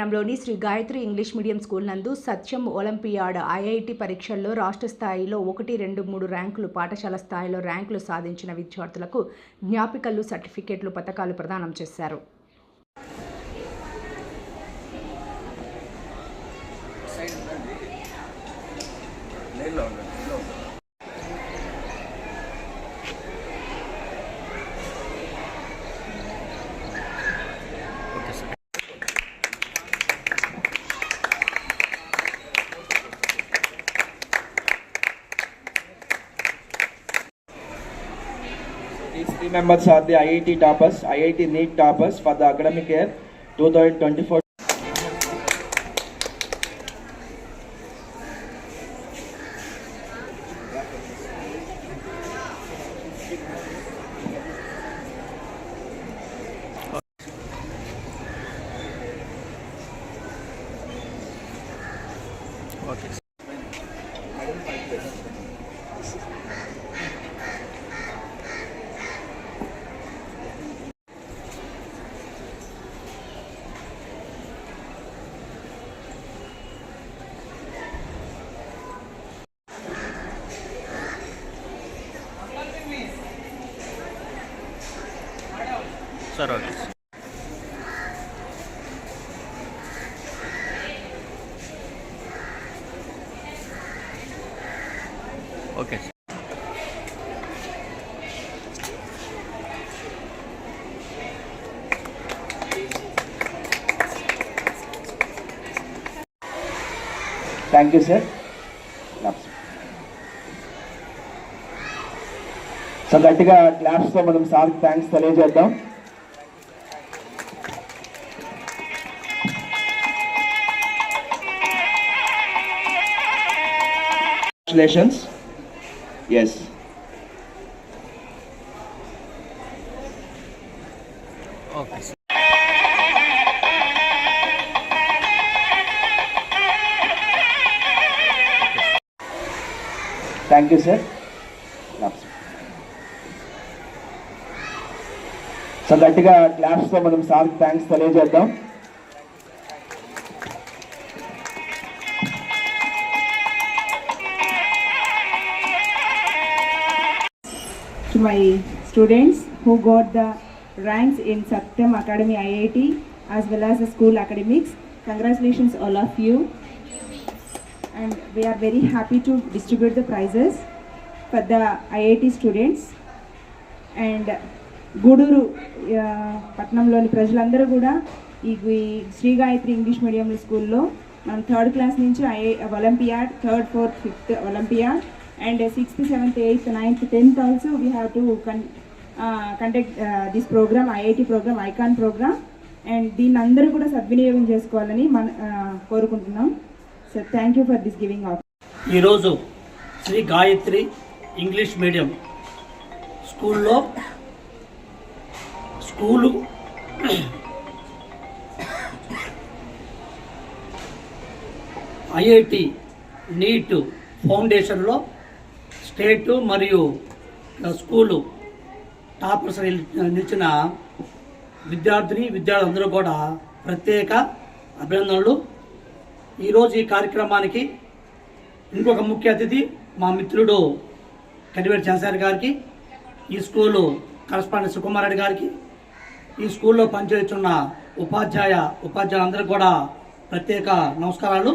గూడూరు పట్టణంలోని Sri Gayatri English medium school నందు Satyam olympiad IIT పరీక్షల్లో రాష్ట్ర స్థాయిలో ఒకటి రెండు మూడు ర్యాంకులు పాఠశాల స్థాయిలో ర్యాంకులు సాధించిన విద్యార్థులకు జ్ఞాపికలు సర్టిఫికేట్లు పథకాలు ప్రదానం చేశారు. Members are the IIT toppers, IIT NEET toppers for the academic year 2024. Sir okay. Sir you sir so గట్టిగా క్లాప్స్తో మనం సార్ థ్యాంక్స్ తెలియజేద్దాం. Congratulations. Yes. Okay sir thank you sir claps so గట్టిగా క్లాప్స్తో మనం సార్ థ్యాంక్స్ తెలియజేద్దాం my students who got the ranks in Satyam Academy IIT as well as the school academics. Congratulations all of you. And we are very happy to distribute the prizes for the IIT students. And Gudur ఆ, పట్టణంలోని ప్రజలందరూ కూడా ఈ ఈ Shri Gayatri English medium స్కూల్లో మనం third class నుంచి I olympiad third fourth fifth olympiad and sixth seventh eighth ninth tenth also we have to con conduct this program IIT program icon program and దీన్ని అందరూ కూడా సద్వినియోగం చేసుకోవాలని మన uh, కోరుకుంటున్నాం. So thank you for this giving of ఈరోజు Shri Gayatri English medium స్కూల్లో school IIT NEET ఫౌండేషన్లో స్టేటు మరియు స్కూలు టాపర్స్ నిలిచిన విద్యార్థిని విద్యార్థులందరూ కూడా ప్రత్యేక అభినందనలు. ఈరోజు ఈ కార్యక్రమానికి ఇంకొక ముఖ్య అతిథి మా మిత్రుడు కడివేటి చంద్రశేఖర్ గారికి ఈ స్కూలు కరస్పాండెంట్ సుకుమార్ రెడ్డి గారికి ఈ స్కూల్లో పనిచేస్తున్న ఉపాధ్యాయ ఉపాధ్యాయులందరికీ కూడా ప్రత్యేక నమస్కారాలు.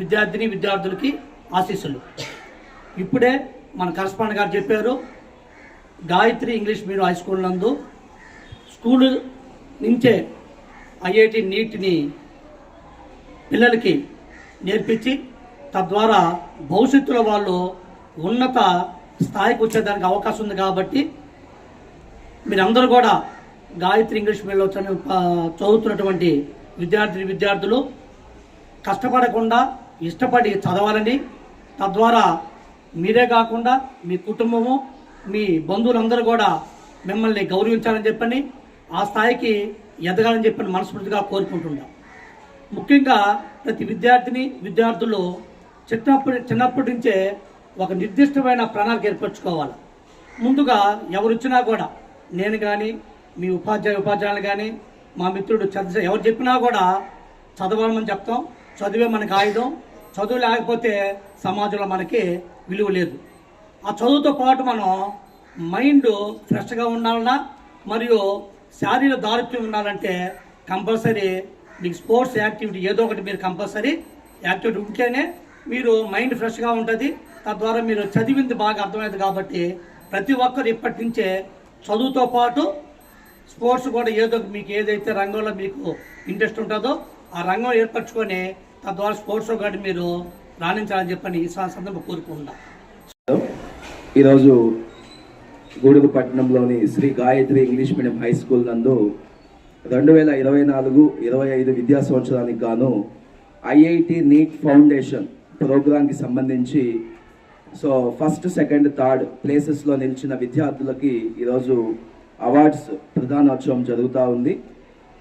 విద్యార్థిని విద్యార్థులకి ఆశీస్సులు. ఇప్పుడే మన కరస్పాండ్ గారు చెప్పారు. Gayatri English medium high school నందు స్కూలు నుంచే ఐఐటి నీట్ని పిల్లలకి నేర్పించి తద్వారా భవిష్యత్తులో వాళ్ళు ఉన్నత స్థాయికి వచ్చేదానికి అవకాశం ఉంది కాబట్టి మీరందరూ కూడా గాయత్రి ఇంగ్లీష్ మీడియంలో చదువు చదువుతున్నటువంటి విద్యార్థి విద్యార్థులు కష్టపడకుండా ఇష్టపడి చదవాలని తద్వారా మీరే కాకుండా మీ కుటుంబము మీ బంధువులందరూ కూడా మిమ్మల్ని గౌరవించాలని చెప్పని ఆ స్థాయికి ఎదగాలని చెప్పని మనస్ఫూర్తిగా కోరుకుంటున్నాం. ముఖ్యంగా ప్రతి విద్యార్థిని విద్యార్థులు చిన్నప్పటి చిన్నప్పటి నుంచే ఒక నిర్దిష్టమైన ప్రణాళిక ఏర్పరచుకోవాలి. ముందుగా ఎవరిచ్చినా కూడా నేను కానీ మీ ఉపాధ్యాయ ఉపాధ్యాయులు కానీ మా మిత్రుడు చంద్ర ఎవరు చెప్పినా కూడా చదవాలని చెప్తాం చదివే మనకు ఆయుధం చదువు లేకపోతే సమాజంలో మనకి విలువ లేదు. ఆ చదువుతో పాటు మనం మైండ్ ఫ్రెష్గా ఉండాలన్నా మరియు శారీరక దారిత్యం ఉండాలంటే కంపల్సరీ మీకు స్పోర్ట్స్ యాక్టివిటీ ఏదో ఒకటి మీరు కంపల్సరీ యాక్టివిటీ ఉంటేనే మీరు మైండ్ ఫ్రెష్గా ఉంటుంది. తద్వారా మీరు చదివింది బాగా అర్థమైంది కాబట్టి ప్రతి ఒక్కరు ఇప్పటి నుంచే చదువుతో పాటు స్పోర్ట్స్ కూడా ఏదో మీకు ఏదైతే రంగంలో మీకు ఇంట్రెస్ట్ ఉంటుందో ఆ రంగం ఏర్పరచుకొని తద్వారా స్పోర్ట్స్లో కూడా మీరు రాణించాలని చెప్పని ఈ సందర్భం కోరుకుంటున్నాను ఈరోజు గూడూరు పట్టణంలోని Sri Gayatri English medium high school నందు రెండు వేల ఇరవై నాలుగు ఇరవై ఐదు విద్యా సంవత్సరానికి గాను ఐఐటి నీట్ ఫౌండేషన్ ప్రోగ్రాంకి సంబంధించి సో ఫస్ట్ సెకండ్ థర్డ్ ప్లేసెస్లో నిలిచిన విద్యార్థులకి ఈరోజు అవార్డ్స్ ప్రధానోత్సవం జరుగుతూ ఉంది.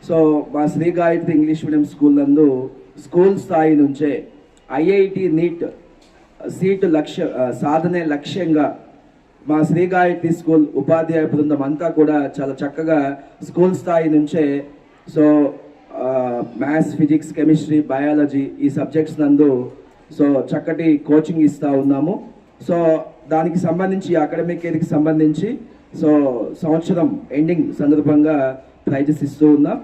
సో మా Sri Gayatri English medium school నందు స్కూల్ స్థాయి నుంచే ఐఐటి నీట్ సీటు లక్ష్య సాధనే లక్ష్యంగా మా శ్రీ గాయత్రి స్కూల్ ఉపాధ్యాయ బృందం అంతా కూడా చాలా చక్కగా స్కూల్ స్థాయి నుంచే so maths physics chemistry biology ఈ సబ్జెక్ట్స్ నందు సో చక్కటి కోచింగ్ ఇస్తూ ఉన్నాము. సో దానికి సంబంధించి అకాడమిక్ ఇయర్కి సంబంధించి సో సంవత్సరం ఎండింగ్ సందర్భంగా ప్రైజెస్ ఇస్తూ ఉన్నాం.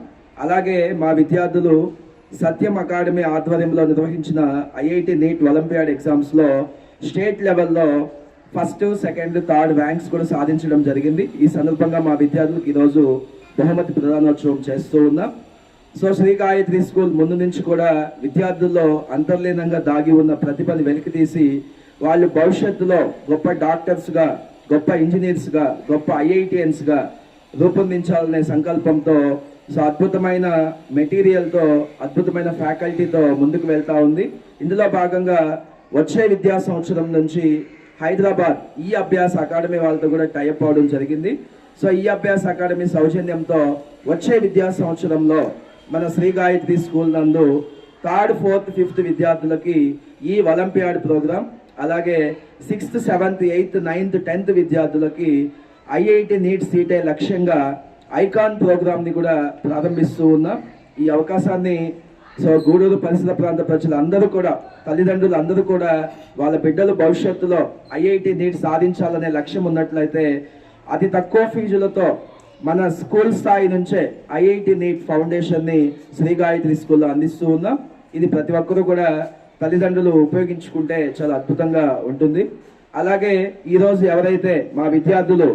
అలాగే మా విద్యార్థులు సత్యం అకాడమీ ఆధ్వర్యంలో నిర్వహించిన ఐఐటి నీట్ ఒలింపియాడ్ ఎగ్జామ్స్లో స్టేట్ లెవెల్లో ఫస్ట్ సెకండ్ థర్డ్ ర్యాంక్స్ కూడా సాధించడం జరిగింది. ఈ సందర్భంగా మా విద్యార్థులకు ఈరోజు బహుమతి ప్రధానోత్సవం చేస్తూ ఉన్నాం. సో శ్రీ గాయత్రి స్కూల్ ముందు నుంచి కూడా విద్యార్థుల్లో అంతర్లీనంగా దాగి ఉన్న ప్రతిభని వెలికితీసి వాళ్ళు భవిష్యత్తులో గొప్ప డాక్టర్స్గా గొప్ప ఇంజనీర్స్గా గొప్ప ఐఐటిఎన్స్గా రూపొందించాలనే సంకల్పంతో సో అద్భుతమైన మెటీరియల్తో అద్భుతమైన ఫ్యాకల్టీతో ముందుకు వెళ్తా ఉంది. ఇందులో భాగంగా వచ్చే విద్యా సంవత్సరం నుంచి హైదరాబాద్ ఈ అభ్యాస అకాడమీ వాళ్ళతో కూడా టైప్ అవడం జరిగింది. సో ఈ అభ్యాస అకాడమీ సౌజన్యంతో వచ్చే విద్యా సంవత్సరంలో మన శ్రీ గాయత్రి స్కూల్ నందు థర్డ్ ఫోర్త్ ఫిఫ్త్ విద్యార్థులకి ఈ ఒలింపియాడ్ ప్రోగ్రామ్ అలాగే sixth seventh eighth ninth tenth విద్యార్థులకి ఐఐటి నీట్ సీటే లక్ష్యంగా ఐకాన్ ప్రోగ్రామ్ని కూడా ప్రారంభిస్తూ ఉన్నాం. ఈ అవకాశాన్ని సో గూడూరు పరిసర ప్రాంత ప్రజలు అందరూ కూడా తల్లిదండ్రులు అందరూ కూడా వాళ్ళ బిడ్డలు భవిష్యత్తులో ఐఐటి నీట్ సాధించాలనే లక్ష్యం ఉన్నట్లయితే అతి తక్కువ ఫీజులతో మన స్కూల్ స్థాయి నుంచే ఐఐటి నీట్ ఫౌండేషన్ని శ్రీ గాయత్రి స్కూల్లో అందిస్తూ ఉన్నాం. ఇది ప్రతి ఒక్కరూ కూడా తల్లిదండ్రులు ఉపయోగించుకుంటే చాలా అద్భుతంగా ఉంటుంది. అలాగే ఈరోజు ఎవరైతే మా విద్యార్థులు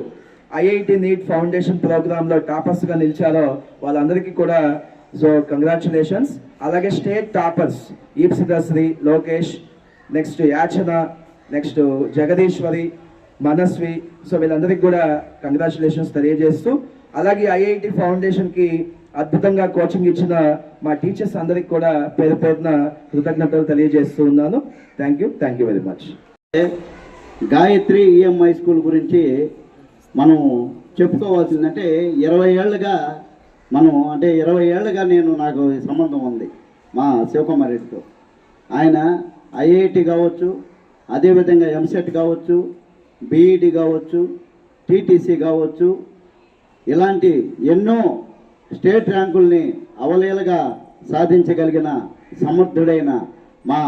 ఐఐటి నీట్ ఫౌండేషన్ ప్రోగ్రామ్లో టాపర్స్గా నిలిచారో వాళ్ళందరికీ కూడా సో కంగ్రాచులేషన్స్. అలాగే state toppers ఈప్సిదశ్రీ Lokesh next Yachana next Jagadeeswari Manasvi. So వీళ్ళందరికీ కూడా కంగ్రాచులేషన్స్ తెలియజేస్తూ అలాగే ఐఐటి ఫౌండేషన్కి అద్భుతంగా కోచింగ్ ఇచ్చిన మా టీచర్స్ అందరికి కూడా పేరు పేరున కృతజ్ఞతలు తెలియజేస్తూ ఉన్నాను. Thank you thank you very much. Gayatri EMI school గురించి మనం చెప్పుకోవాల్సిందంటే ఇరవై ఏళ్ళుగా మనం అంటే ఇరవై ఏళ్ళుగా నేను నాకు సంబంధం ఉంది మా శివకుమార్ రెడ్డితో. ఆయన ఐఐటి కావచ్చు అదేవిధంగా ఎంసెట్ కావచ్చు బీఈడి కావచ్చు టీటీసీ కావచ్చు ఇలాంటి ఎన్నో స్టేట్ ర్యాంకుల్ని అవలీలగా సాధించగలిగిన సమర్థుడైన మా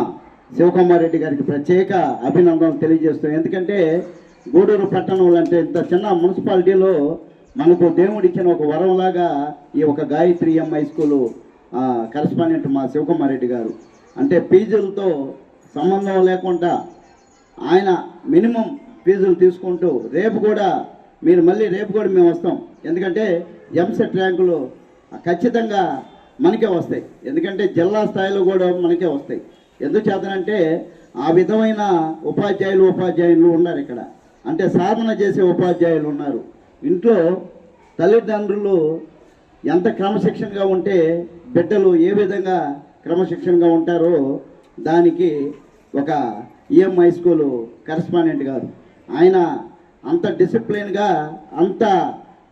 శివకుమార్ రెడ్డి గారికి ప్రత్యేక అభినందనలు తెలియజేస్తాం ఎందుకంటే గూడూరు పట్టణంలో అంటే ఇంత చిన్న మున్సిపాలిటీలో మనకు దేవుడిచ్చిన ఒక వరంలాగా ఈ ఒక Gayatri M high school correspondent మా శివకుమార్ రెడ్డి గారు. అంటే ఫీజులతో సంబంధం లేకుండా ఆయన మినిమం ఫీజులు తీసుకుంటూ రేపు కూడా మీరు మళ్ళీ రేపు కూడా మేము వస్తాం. ఎందుకంటే ఎంసెట్ ర్యాంకులు ఖచ్చితంగా మనకే వస్తాయి. ఎందుకంటే జిల్లా స్థాయిలో కూడా మనకే వస్తాయి. ఎందుచేతనంటే ఆ విధమైన ఉపాధ్యాయులు ఉపాధ్యాయులు ఉన్నారు ఇక్కడ. అంటే సాధన చేసే ఉపాధ్యాయులు ఉన్నారు. ఇంట్లో తల్లిదండ్రులు ఎంత క్రమశిక్షణగా ఉంటే బిడ్డలు ఏ విధంగా క్రమశిక్షణగా ఉంటారో దానికి ఒక ఈఎం హై స్కూల్ కరస్పాండెంట్ గారు. ఆయన అంత డిసిప్లిన్గా అంత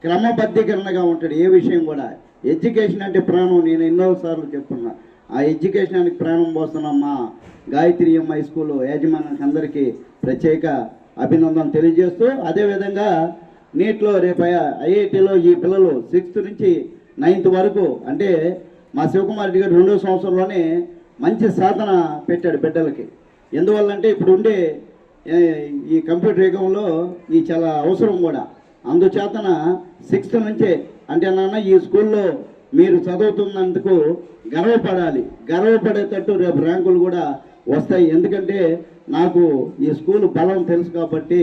క్రమబద్ధీకరణగా ఉంటాడు. ఏ విషయం కూడా. ఎడ్యుకేషన్ అంటే ప్రాణం. నేను ఎన్నోసార్లు చెప్తున్నా. ఆ ఎడ్యుకేషన్కి ప్రాణం పోస్తున్న మా గాయత్రి ఎంఐ స్కూల్ యాజమాన్యానికి అందరికీ ప్రత్యేక అభినందన తెలియజేస్తూ అదేవిధంగా నీట్లో రేపు ఐఐటిలో ఈ పిల్లలు సిక్స్త్ నుంచి నైన్త్ వరకు అంటే మా శివకుమార్ రెడ్డి గారు రెండో సంవత్సరంలోనే మంచి సాధన పెట్టాడు బిడ్డలకి. ఎందువల్లంటే ఇప్పుడు ఉండే ఈ కంప్యూటర్ యుగంలో ఇది చాలా అవసరం కూడా. అందుచేతన సిక్స్త్ నుంచే అంటే నాన్న ఈ స్కూల్లో మీరు చదువుతున్నందుకు గర్వపడాలి. గర్వపడేటట్టు రేపు ర్యాంకులు కూడా వస్తాయి. ఎందుకంటే నాకు ఈ స్కూల్ బలం తెలుసు కాబట్టి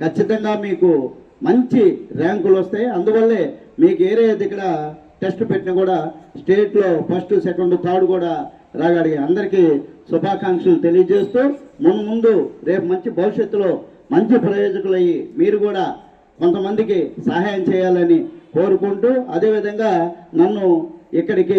ఖచ్చితంగా మీకు మంచి ర్యాంకులు వస్తాయి. అందువల్లే మీకు ఏరే ఇక్కడ టెస్ట్ పెట్టినా కూడా స్టేట్లో ఫస్ట్ సెకండ్ థర్డ్ కూడా రాగాడి అందరికీ శుభాకాంక్షలు తెలియజేస్తూ ముందు ముందు రేపు మంచి భవిష్యత్తులో మంచి ప్రయోజకులయ్యి మీరు కూడా కొంతమందికి సహాయం చేయాలని కోరుకుంటూ అదేవిధంగా నన్ను ఇక్కడికి